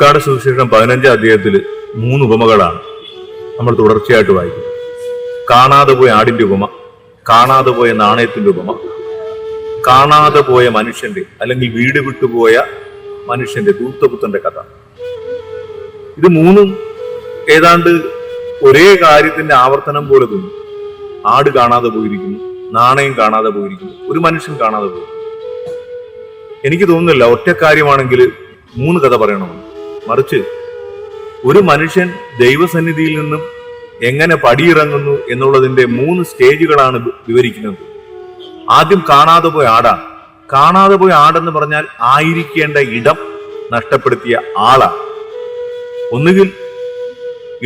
ലൂക്കാട് സുവിശേഷം പതിനഞ്ചാം അധ്യായത്തിൽ മൂന്ന് ഉപമകളാണ്. നമ്മൾ തുടർച്ചയായിട്ട് വായിക്കും. കാണാതെ പോയ ആടിന്റെ ഉപമ കാണാതെ പോയ നാണയത്തിന്റെ ഉപമ കാണാതെ പോയ മനുഷ്യന്റെ അല്ലെങ്കിൽ വീട് വിട്ടുപോയ മനുഷ്യന്റെ ദൂത്തപുത്തന്റെ കഥ. ഇത് മൂന്നും ഏതാണ്ട് ഒരേ കാര്യത്തിന്റെ ആവർത്തനം പോലെ തോന്നും. ആട് കാണാതെ പോയിരിക്കുന്നു നാണയം കാണാതെ പോയിരിക്കുന്നു ഒരു മനുഷ്യൻ കാണാതെ പോയി എനിക്ക് തോന്നുന്നില്ല ഒറ്റ കാര്യമാണെങ്കിൽ മൂന്ന് കഥ പറയണമെന്ന്. മറിച്ച് ഒരു മനുഷ്യൻ ദൈവസന്നിധിയിൽ നിന്നും എങ്ങനെ പടിയിറങ്ങുന്നു എന്നുള്ളതിന്റെ മൂന്ന് സ്റ്റേജുകളാണ് വിവരിക്കുന്നത്. ആദ്യം കാണാതെ പോയ ആടാണ് കാണാതെ പോയ ആടെന്ന് പറഞ്ഞാൽ ആയിരിക്കേണ്ട ഇടം നഷ്ടപ്പെടുത്തിയ ആളാണ് ഒന്നുകിൽ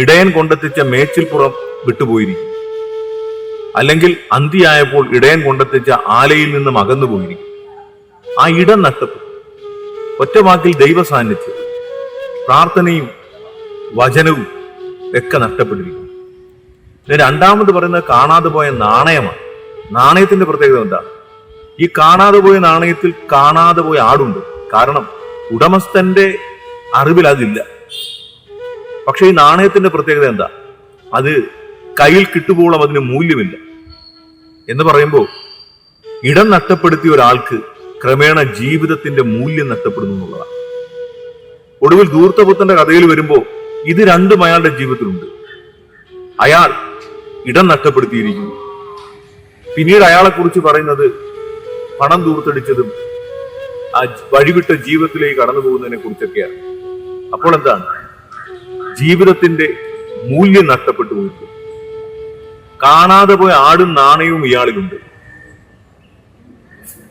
ഇടയൻ കൊണ്ടെത്തിച്ച മേച്ചിൽപ്പുറം വിട്ടുപോയിരിക്കും. അല്ലെങ്കിൽ അന്തിയായപ്പോൾ ഇടയൻ കൊണ്ടെത്തിച്ച ആലയിൽ നിന്നും അകന്നു പോയിരിക്കും ആ ഇടം നഷ്ടപ്പെട്ടു. ഒറ്റ വാക്കിൽ ദൈവ സാന്നിധ്യം പ്രാർത്ഥനയും വചനവും ഒക്കെ നഷ്ടപ്പെട്ടിരിക്കുന്നു. രണ്ടാമത് പറയുന്നത് കാണാതെ പോയ നാണയമാണ്. നാണയത്തിന്റെ പ്രത്യേകത എന്താ? ഈ കാണാതെ പോയ നാണയത്തിൽ കാണാതെ പോയ ആടുണ്ട്. കാരണം ഉടമസ്ഥന്റെ അറിവിൽ അതില്ല. പക്ഷെ ഈ നാണയത്തിന്റെ പ്രത്യേകത എന്താ? അത് കയ്യിൽ കിട്ടുമ്പോളും അതിന് മൂല്യമില്ല. എന്ന് പറയുമ്പോൾ ഇടം നഷ്ടപ്പെടുത്തിയ ഒരാൾക്ക് ക്രമേണ ജീവിതത്തിന്റെ മൂല്യം നഷ്ടപ്പെടുന്നു എന്നുള്ളതാണ്. ഒടുവിൽ ധൂർത്തപുത്രന്റെ കഥയിൽ വരുമ്പോൾ ഇത് രണ്ടും അയാളുടെ ജീവിതത്തിലുണ്ട്. അയാൾ ഇടം നഷ്ടപ്പെടുത്തിയിരിക്കുന്നു. പിന്നീട് അയാളെ കുറിച്ച് പറയുന്നത് പണം ദൂർത്തടിച്ചതും ആ വഴിവിട്ട ജീവിതത്തിലേക്ക് കടന്നു പോകുന്നതിനെ കുറിച്ചൊക്കെയാണ്. അപ്പോൾ എന്താണ്? ജീവിതത്തിന്റെ മൂല്യം നഷ്ടപ്പെട്ടു പോയിട്ടു കാണാതെ പോയ ആടും നാണയവും ഇയാളിലുണ്ട്.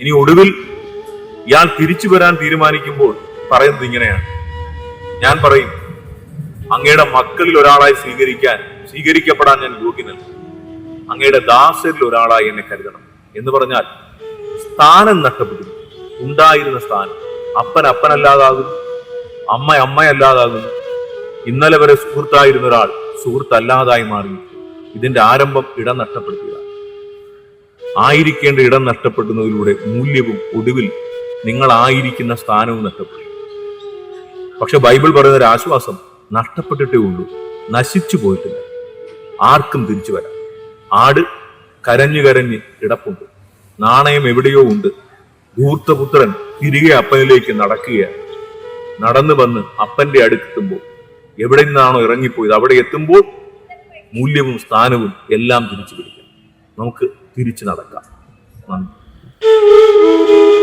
ഇനി ഒടുവിൽ ഇയാൾ തിരിച്ചു വരാൻ തീരുമാനിക്കുമ്പോൾ പറയുന്നത് ഇങ്ങനെയാണ്. ഞാൻ പറയും അങ്ങയുടെ മക്കളിൽ ഒരാളായി സ്വീകരിക്കാൻ സ്വീകരിക്കപ്പെടാൻ ഞാൻ യോഗ്യനല്ല. അങ്ങയുടെ ദാസരിൽ ഒരാളായി എന്നെ കരുതണം. എന്ന് പറഞ്ഞാൽ സ്ഥാനം നഷ്ടപ്പെട്ടു ഉണ്ടായിരുന്ന സ്ഥാനം. അപ്പൻ അപ്പനല്ലാതാകും. അമ്മ അമ്മയല്ലാതാകും. ഇന്നലെ വരെ സുഹൃത്തായിരുന്ന ഒരാൾ സുഹൃത്തല്ലാതായി മാറി. ഇതിന്റെ ആരംഭം ഇടം നഷ്ടപ്പെടുത്തുക ആയിരിക്കേണ്ട ഇടം നഷ്ടപ്പെടുന്നതിലൂടെ മൂല്യവും ഒടുവിൽ നിങ്ങൾ ആയിരിക്കുന്ന സ്ഥാനവും നഷ്ടപ്പെടും. പക്ഷെ ബൈബിൾ പറയുന്ന ഒരു ആശ്വാസം നഷ്ടപ്പെട്ടിട്ടേ ഉള്ളൂ. നശിച്ചു പോയിട്ടില്ല. ആർക്കും തിരിച്ചു വരാം. ആട് കരഞ്ഞു കരഞ്ഞ് കിടപ്പുണ്ട്. നാണയം എവിടെയോ ഉണ്ട്. ധൂർത്തപുത്രൻ തിരികെ അപ്പനിലേക്ക് നടക്കുകയാണ്. നടന്നു വന്ന് അപ്പന്റെ അടുത്തെത്തുമ്പോൾ എവിടെ നിന്നാണോ ഇറങ്ങിപ്പോയത് അവിടെ എത്തുമ്പോൾ മൂല്യവും സ്ഥാനവും എല്ലാം തിരിച്ചു പിടിക്കാം. നമുക്ക് തിരിച്ചു നടക്കാം. നന്ദി.